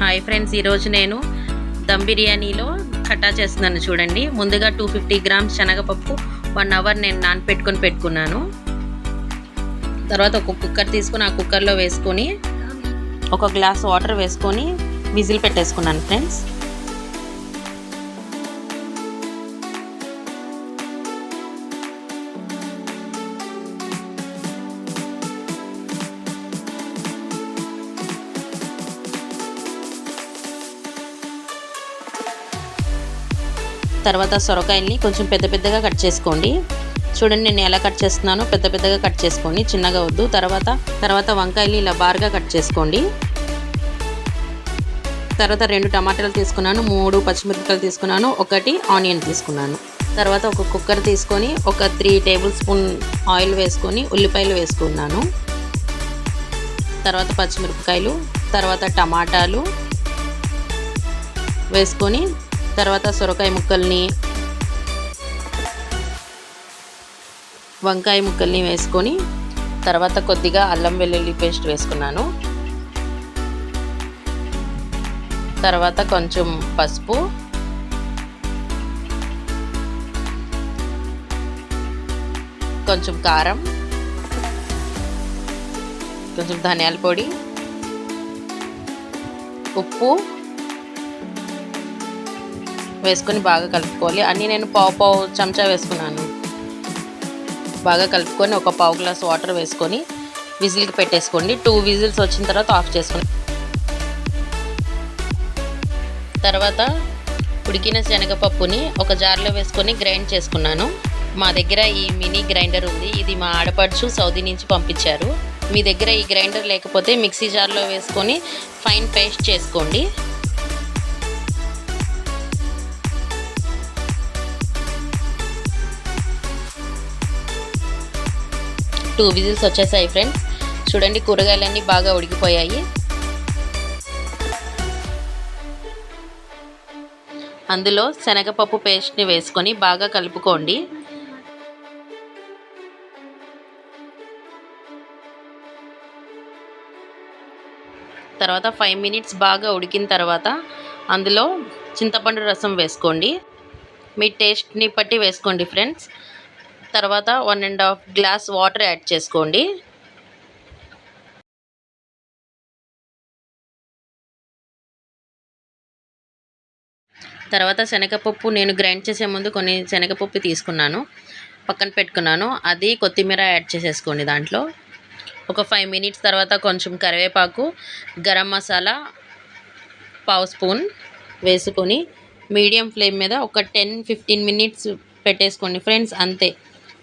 Hi friends ఈరోజు నేను దమ్ బిర్యానీలో కట్టా చేస్తున్నాను చూడండి. ముందుగా టూ ఫిఫ్టీ గ్రామ్స్ శనగపప్పు వన్ అవర్ నేను నానపెట్టుకొని పెట్టుకున్నాను. తర్వాత ఒక కుక్కర్ తీసుకుని ఆ కుక్కర్లో వేసుకొని ఒక గ్లాస్ వాటర్ వేసుకొని విజిల్ పెట్టేసుకున్నాను ఫ్రెండ్స్. తర్వాత సొరకాయల్ని కొంచెం పెద్ద పెద్దగా కట్ చేసుకోండి. చూడండి నేను ఎలా కట్ చేస్తున్నానో పెద్ద పెద్దగా కట్ చేసుకోండి. చిన్నగా వద్దు. తర్వాత తర్వాత వంకాయలు ఇలా బార్గా కట్ చేసుకోండి. తర్వాత రెండు టమాటాలు తీసుకున్నాను మూడు పచ్చిమిరపకాయలు తీసుకున్నాను ఒకటి ఆనియన్ తీసుకున్నాను. తర్వాత ఒక కుక్కర్ తీసుకొని ఒక త్రీ టేబుల్ స్పూన్ ఆయిల్ వేసుకొని ఉల్లిపాయలు వేసుకున్నాను. తర్వాత పచ్చిమిరపకాయలు తర్వాత టమాటాలు వేసుకొని తర్వాత సొరకాయ ముక్కల్ని వంకాయ ముక్కల్ని వేసుకొని తర్వాత కొద్దిగా అల్లం వెల్లుల్లి పేస్ట్ వేసుకున్నాను. తర్వాత కొంచెం పసుపు కొంచెం కారం కొంచెం ధనియాల పొడి ఉప్పు వేసుకొని బాగా కలుపుకోవాలి. అన్నీ నేను పావు పావు చెంచా వేసుకున్నాను. బాగా కలుపుకొని ఒక పావు గ్లాస్ వాటర్ వేసుకొని విజిల్కి పెట్టేసుకోండి. టూ విజిల్స్ వచ్చిన తర్వాత ఆఫ్ చేసుకోండి తర్వాత ఉడికిన శనగపప్పుని ఒక జార్లో వేసుకొని గ్రైండ్ చేసుకున్నాను. మా దగ్గర ఈ మినీ గ్రైండర్ ఉంది. ఇది మా ఆడపడుచు సౌదీ నుంచి పంపించారు. మీ దగ్గర ఈ గ్రైండర్ లేకపోతే మిక్సీ జార్లో వేసుకొని ఫైన్ పేస్ట్ చేసుకోండి. టూ విజిల్స్ వచ్చేసాయి ఫ్రెండ్స్. చూడండి కూరగాయలన్నీ బాగా ఉడికిపోయాయి. అందులో శనగపప్పు పేస్ట్ని వేసుకొని బాగా కలుపుకోండి. తర్వాత ఫైవ్ మినిట్స్ బాగా ఉడికిన తర్వాత అందులో చింతపండు రసం వేసుకోండి. మీ టేస్ట్ని బట్టి వేసుకోండి ఫ్రెండ్స్. తర్వాత one and half glass water add చేసుకోండి. తర్వాత శనగపప్పు నేను గ్రైండ్ చేసే ముందు కొన్ని శనగపప్పు తీసుకున్నాను. పక్కన పెట్టుకున్నాను. అది కొత్తిమీర యాడ్ చేసేసుకోండి దాంట్లో. ఒక ఫైవ్ మినిట్స్ తర్వాత కొంచెం కరివేపాకు గరం మసాలా పావు స్పూన్ వేసుకొని మీడియం ఫ్లేమ్ మీద ఒక టెన్ ఫిఫ్టీన్ మినిట్స్ పెట్టేసుకోండి. ఫ్రెండ్స్ అంతే.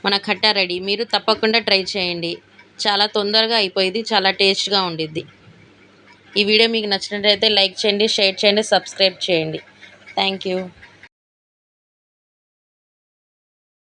మన కట్టా రెడీ. మీరు తప్పకుండా ట్రై చేయండి. చాలా తొందరగా అయిపోయింది చాలా టేస్ట్గా ఉండిద్ది. ఈ వీడియో మీకు నచ్చినట్లయితే లైక్ చేయండి షేర్ చేయండి సబ్స్క్రైబ్ చేయండి. Thank you